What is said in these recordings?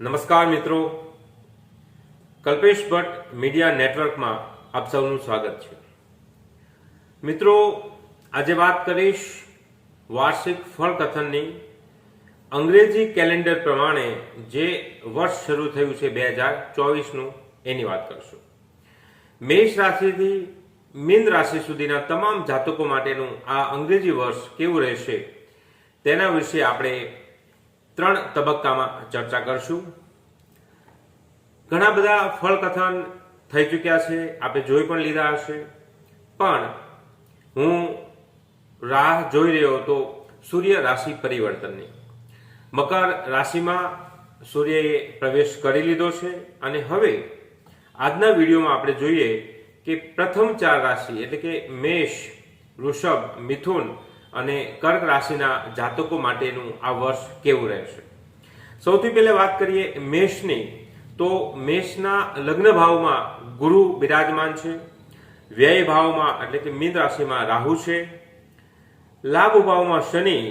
નમસ્કાર મિત્રો. કલ્પેશ ભટ્ટ મીડિયા નેટવર્કમાં આપ સૌનું સ્વાગત છે. મિત્રો, આજે વાત કરીશ વાર્ષિક ફળકથનની. અંગ્રેજી કેલેન્ડર પ્રમાણે જે વર્ષ શરૂ થયું છે બે હજાર ચોવીસનું, એની વાત કરશું. મેષ રાશિથી મીન રાશિ સુધીના તમામ જાતકો માટેનું આ અંગ્રેજી વર્ષ કેવું રહેશે તેના વિશે આપણે ત્રણ તબક્કામાં ચર્ચા કરશું. ઘણા બધા ફળકથન થઈ ચૂક્યા છે આપણે જોઈ પણ લીધા હશે. પણ હું રાહ જોઈ રહ્યો હતો સૂર્ય રાશિ પરિવર્તનની. મકર રાશિમાં સૂર્યએ પ્રવેશ કરી લીધો છે અને હવે આજના વિડીયોમાં આપણે જોઈએ કે પ્રથમ ચાર રાશિ એટલે કે મેષ, વૃષભ, મિથુન અને કર્ક રાશિના જાતકો માટેનું આ વર્ષ કેવું રહેશે? સૌથી પહેલા વાત કરીએ મેષની. તો મેષના લગ્ન ભાવમાં ગુરુ બિરાજમાન છે. વ્યય ભાવમાં એટલે કે મીન રાશિમાં રાહુ છે. લાભ ભાવમાં શનિ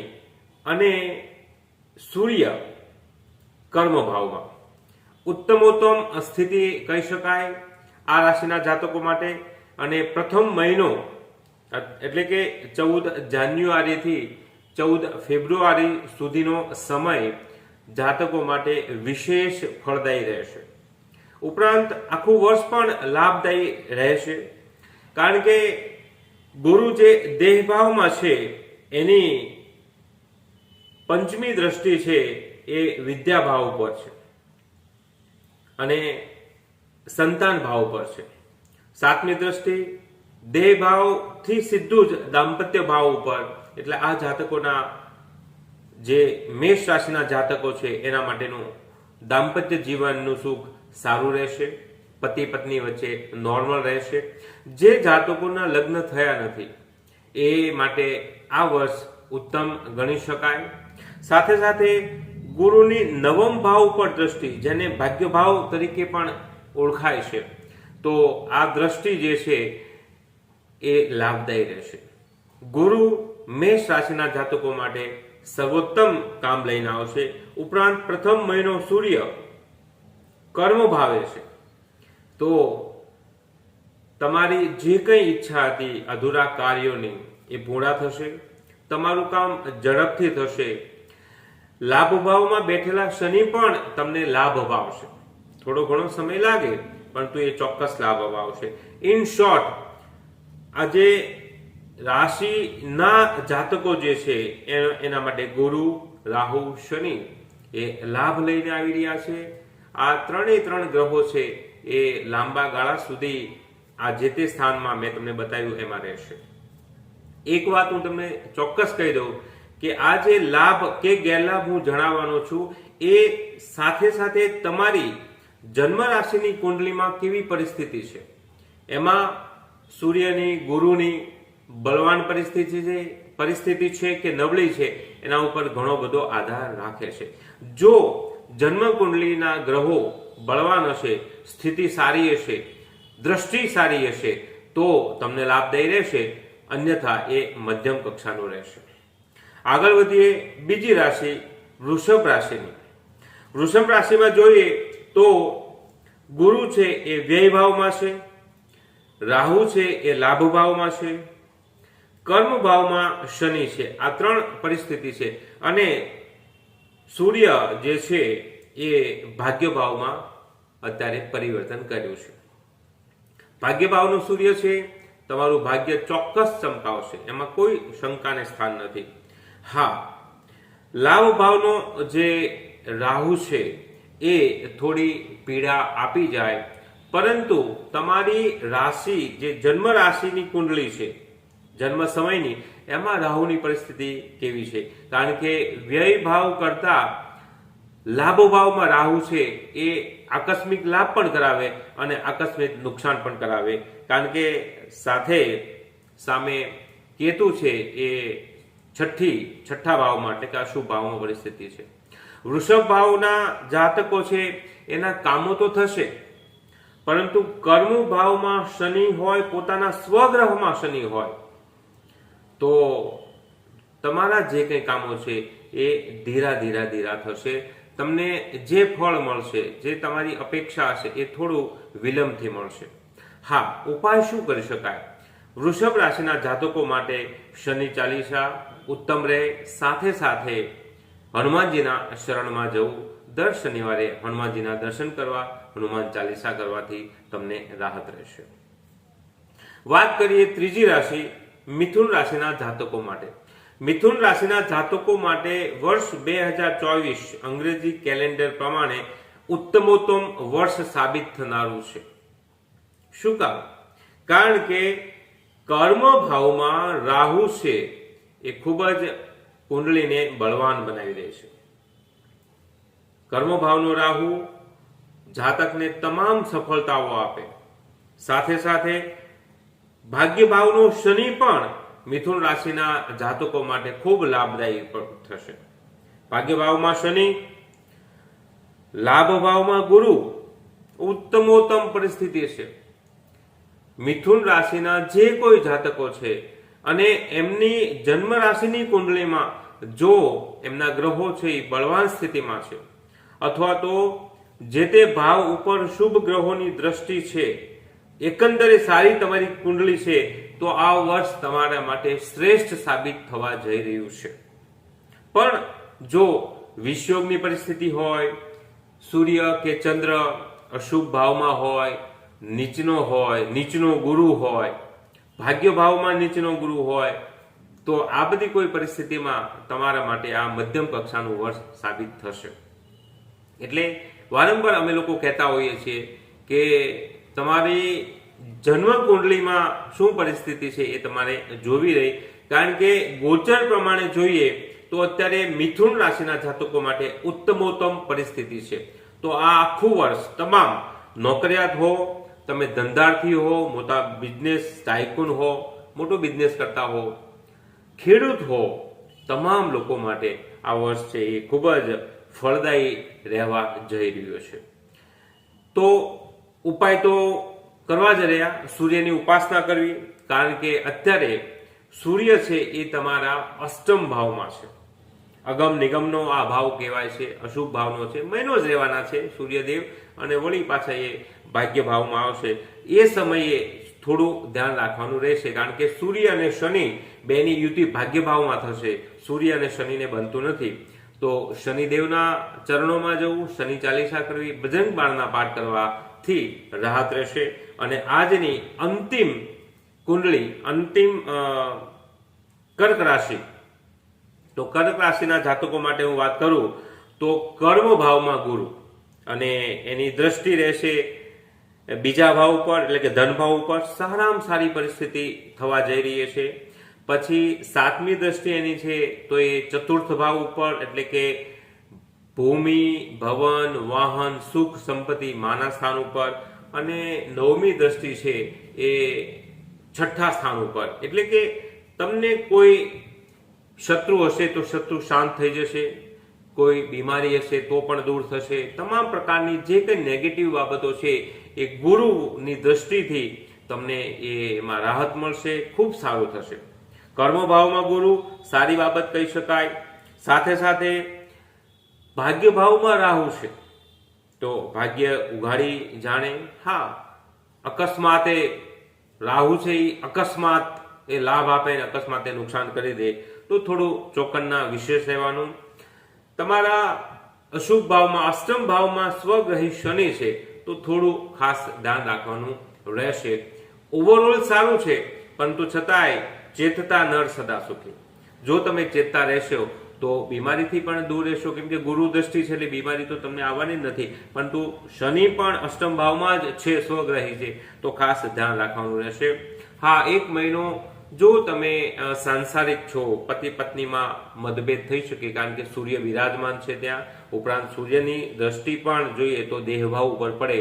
અને સૂર્ય કર્મ ભાવમાં. ઉત્તમોત્તમ સ્થિતિ કહી શકાય આ રાશિના જાતકો માટે. અને પ્રથમ મહિનો એટલે કે ચૌદ જાન્યુઆરીથી ચૌદ ફેબ્રુઆરી સુધીનો સમય જાતકો માટે વિશેષ ફળદાયી રહેશે. ઉપરાંત આખું વર્ષ પણ લાભદાયી રહેશે. કારણ કે ગુરુ જે દેહભાવમાં છે, એની પંચમી દ્રષ્ટિ છે, એ વિદ્યાભાવ ઉપર છે. અને સંતાન ભાવ પર છે. સાતમી દ્રષ્ટિ દેહ ભાવથી સીધું જ દાંપત્ય ભાવ ઉપર. એટલે આ જાતકોના જે મેષ રાશિના જાતકો છે, એના માટેનું દાંપત્ય જીવનનું સુખ સારું રહેશે. પતિ પત્ની વચ્ચે નોર્મલ રહેશે. જે જાતકોના લગ્ન થયા નથી, એ માટે આ વર્ષ ઉત્તમ ગણી શકાય. સાથે સાથે ગુરુની નવમ ભાવ ઉપર દ્રષ્ટિ, જેને ભાગ્ય ભાવ તરીકે પણ ઓળખાય છે. તો આ દ્રષ્ટિ જે છે એ લાભદાયી રહેશે. ગુરુ મેષ રાશિના જાતકો માટે સર્વોત્તમ કામ લઈને આવશે. ઉપરાંત પ્રથમ મહિનો સૂર્ય કર્મ ભાવે છે. તો તમારી જે કંઈ ઈચ્છા હતી અધૂરા કાર્યોની એ પૂર્ણ થશે. તમારું કામ ઝડપથી થશે. લાભ ભાવમાં બેઠેલા શનિ પણ તમને લાભ અપાવશે. થોડો ઘણો સમય લાગે પરંતુ એ ચોક્કસ લાભ અપાવશે. ઇન શોર્ટ આજે રાશિના જાતકો જે છે એના માટે ગુરુ, રાહુ, શનિ એ લાભ લઈને આવી રહ્યા છે. આ ત્રણેય ત્રણ ગ્રહો છે, એ લાંબા ગાળા સુધી આ જે તે સ્થાનમાં મેં તમને બતાવ્યું એમાં રહેશે. એક વાત હું તમને ચોક્કસ કહી દઉં કે આ જે લાભ કે ગેરલાભ હું જણાવવાનો છું, એ સાથે સાથે તમારી જન્મ રાશિની કુંડલીમાં કેવી પરિસ્થિતિ છે? એમાં સૂર્યની, ગુરુની બળવાન પરિસ્થિતિ છે પરિસ્થિતિ છે કે નબળી છે, એના ઉપર ઘણો બધો આધાર રાખે છે. જો જન્મ કુંડલીના ગ્રહો બળવાન હશે, સ્થિતિ સારી હશે, દ્રષ્ટિ સારી હશે, તો તમને લાભદાયી રહેશે, અન્યથા એ મધ્યમ કક્ષાનું રહેશે. આગળ વધીએ બીજી રાશિ, વૃષભ રાશિની. વૃષભ રાશિમાં જોઈએ તો ગુરુ છે એ વ્યય ભાવમાં છે રાહુ છે એ લાભ ભાવમાં છે કર્મ ભાવમાં શનિ છે, આ ત્રણ પરિસ્થિતિ છે. અને સૂર્ય જે છે એ ભાગ્ય ભાવમાં અત્યારે પરિવર્તન કર્યું છે. ભાગ્ય ભાવનું સૂર્ય છે, તમારું ભાગ્ય ચોક્કસ ચમકાવશે એમાં કોઈ શંકાને સ્થાન નથી. હા લાભ ભાવનો જે રાહુ છે એ થોડી પીડા આપી જાય પરંતુ તમારી રાશિ જે જન્મ રાશિની કુંડળી છે, જન્મ સમયની, એમાં રાહુની પરિસ્થિતિ કેવી છે? કારણ કે વ્યય ભાવ કરતા લાભો ભાવમાં રાહુ છે, એ આકસ્મિક લાભ પણ કરાવે અને આકસ્મિક નુકસાન પણ કરાવે. કારણ કે સાથે સામે કેતુ છે, એ છઠ્ઠી, છઠ્ઠા ભાવમાં એટલે કે અશુભ ભાવમાં પરિસ્થિતિ છે. વૃષભ ભાવના જાતકો છે, એના કામો તો થશે પરંતુ કર્મ ભાવમાં શનિ હોય, પોતાના સ્વગ્રહમાં શનિ હોય, તો તમારા જે કંઈ કામો છે એ ધીરા ધીરા ધીરા થશે. તમને જે ફળ મળશે, જે તમારી અપેક્ષા હશે, એ થોડું વિલંબથી મળશે. હા, ઉપાય શું કરી શકાય? વૃષભ રાશિના જાતકો માટે શનિ ચાલીસા ઉત્તમ રહે. સાથે સાથે હનુમાનજીના શરણમાં જવું દર શનિવારે હનુમાનજીના દર્શન કરવા, હનુમાન ચાલીસા કરવાથી તમને રાહત રહેશે. વાત કરીએ ત્રીજી રાશિ, મિથુન રાશિના જાતકો માટે. મિથુન રાશિના જાતકો માટે વર્ષ બે હજાર ચોવીસ અંગ્રેજી કેલેન્ડર પ્રમાણે ઉત્તમોત્તમ વર્ષ સાબિત થનારું છે. શું કામ કારણ કે કર્મ ભાવમાં રાહુ છે એ ખૂબ જ કુંડળીને બળવાન બનાવી દે છે. કર્મ ભાવનો રાહુ જાતકને તમામ સફળતાઓ આપે. સાથે સાથે ભાગ્યભાવનો શનિ પણ મિથુન રાશિના જાતકો માટે ખૂબ લાભદાયી થશે. ભાગ્યભાવમાં શનિ લાભ ભાવમાં ગુરુ ઉત્તમોત્તમ પરિસ્થિતિ છે. મિથુન રાશિના જે કોઈ જાતકો છે અને એમની જન્મ રાશિની કુંડળીમાં જો એમના ગ્રહો છે એ બળવાન સ્થિતિમાં છે અથવા તો જે તે ભાવ ઉપર શુભ ગ્રહોની દ્રષ્ટિ છે, એકંદરે સારી તમારી કુંડળી છે, તો આ વર્ષ તમારા માટે શ્રેષ્ઠ સાબિત થવા જઈ રહ્યું છે. પણ જો વિષયોગની પરિસ્થિતિ હોય, સૂર્ય કે ચંદ્ર અશુભ ભાવમાં હોય, નીચનો હોય, નીચનો ગુરુ હોય, ભાગ્ય ભાવમાં નીચનો ગુરુ હોય, તો આ બધી કોઈ પરિસ્થિતિમાં તમારા માટે આ મધ્યમ કક્ષાનું વર્ષ સાબિત થશે. એટલે વારંવાર અમે લોકો કહેતા હોઈએ છીએ કે તમારી જન્મ કુંડલીમાં શું પરિસ્થિતિ છે એ તમારે જોવી રહી. કારણ કે ગોચર પ્રમાણે જોઈએ તો અત્યારે મિથુન રાશિના જાતકો માટે ઉત્તમોત્તમ પરિસ્થિતિ છે. તો આ આખું વર્ષ તમામ નોકરિયાત હો, તમે ધંધાર્થી હો, મોટા બિઝનેસ ટાઇકુન હો, મોટો બિઝનેસ કરતા હો, ખેડૂત હો, તમામ લોકો માટે આ વર્ષ છે એ ખૂબ જ ફળદાયી રહેવા જઈ રહ્યો છે. તો ઉપાય તો કરવા જ રહ્યા, સૂર્યની ઉપાસના કરવી, કારણ કે અત્યારે સૂર્ય છે એ તમારા અષ્ટમ ભાવમાં છે. અગમ નિગમનો આ ભાવ કહેવાય છે, અશુભ ભાવનો છે, મહિનો જ રહેવાના છે સૂર્યદેવ, અને વળી પાછા એ ભાગ્ય ભાવમાં આવશે. એ સમયે થોડું ધ્યાન રાખવાનું રહેશે, કારણ કે સૂર્ય અને શનિ બેની યુતિ ભાગ્ય ભાવમાં થશે. સૂર્ય અને શનિને બનતું નથી. તો શનિદેવના ચરણોમાં જવું, શનિ ચાલીસા કરવી બજરંગ બાણના પાઠ કરવાથી રાહત રહેશે. અને આજની અંતિમ કુંડળી, અંતિમ કર્ક રાશિ. તો કર્ક રાશિના જાતકો માટે હું વાત કરું, તો કર્મ ભાવમાં ગુરુ. અને એની દ્રષ્ટિ રહેશે બીજા ભાવ ઉપર, એટલે કે ધન ભાવ ઉપર સારામાં સારી પરિસ્થિતિ થવા જઈ રહી છે. પછી સાતમી દ્રષ્ટિ એની છે, તો એ ચતુર્થ ભાવ ઉપર, એટલે કે ભૂમિ, ભવન, વાહન, સુખ, સંપત્તિ, માના સ્થાન ઉપર. અને નવમી દ્રષ્ટિ છે, એ છઠ્ઠા સ્થાન ઉપર. એટલે કે તમને કોઈ શત્રુ હશે તો શત્રુ શાંત થઈ જશે, કોઈ બીમારી હશે તો પણ દૂર થશે. તમામ પ્રકારની જે કંઈ નેગેટિવ બાબતો છે, એ ગુરુની દ્રષ્ટિથી તમને એમાં રાહત મળશે, ખૂબ સારું થશે. કર્મભાવમાં ગુરુ, સારી બાબત કહી શકાય. સાથે સાથે ભાગ્ય ભાવમાં રાહુ છે. તો ભાગ્ય ઉઘાડી જાણે, હા, અકસ્માતે રાહુ છે એ અકસ્માત એ લાભ આપે ને અકસ્માતે નુકસાન કરી દે. તો થોડું ચોકનના વિશેષ રહેવાનું. તમારા અશુભ ભાવમાં, અષ્ટમ ભાવમાં સ્વગ્રહી શનિ છે, તો થોડું ખાસ ધ્યાન રાખવાનું રહેશે. ઓવરઓલ સારું છે, પરંતુ છતાંય ચેતતા નર સદા સુખી. જો તમે ચેતતા રહેશો, તો બીમારીથી પણ દૂર રહેશો. કેમ કે ગુરુ દ્રષ્ટિ છે એટલે બીમારી તો તમને આવવાની નથી. પરંતુ શનિ પણ અષ્ટમ ભાવમાં જ છે, સ્વગ્રહી છે. તો ખાસ ધ્યાન રાખવાનું રહેશે. હા, એક મહિનો જો તમે સાંસારિક છો પતિ પત્નીમાં મતભેદ થઈ શકે, કારણ કે સૂર્ય વિરાજમાન છે ત્યાં. ઉપરાંત સૂર્યની દ્રષ્ટિ પણ જોઈએ તો દેહભાવ ઉપર પડે.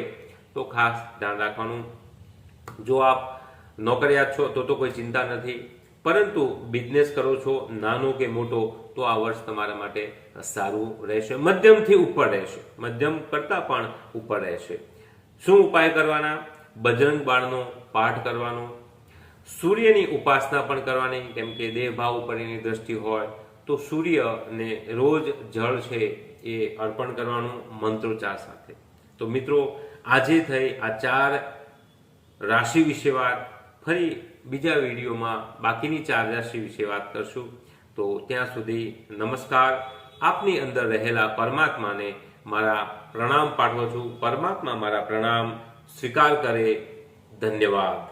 તો ખાસ ધ્યાન રાખવાનું. જો આપ નોકરિયાત છો, તો તો કોઈ ચિંતા નથી. પરંતુ બિઝનેસ કરો છો, નાનો કે મોટો, તો આ વર્ષ તમારા માટે સારું રહેશે. મધ્યમથી ઉપર રહેશે. મધ્યમ કરતાં પણ ઉપર રહેશે. શું ઉપાય કરવાના? બજરંગ બાળનો પાઠ કરવાનો. સૂર્યની ઉપાસના પણ કરવાની, કેમ કે દેહ ઉપર એની દ્રષ્ટિ હોય, તો સૂર્યને રોજ જળ છે એ અર્પણ કરવાનું મંત્રોચ્ચાર સાથે. તો મિત્રો, આજે થઈ આ ચાર રાશિ વિશે વાત. ફરી બીજા વિડીયોમાં બાકીની ચાર વિશે વાત કરશું. તો ત્યાં સુધી નમસ્કાર. આપની અંદર રહેલા પરમાત્માને મારા પ્રણામ પાઠવું છું. પરમાત્મા મારા પ્રણામ સ્વીકાર કરે. ધન્યવાદ.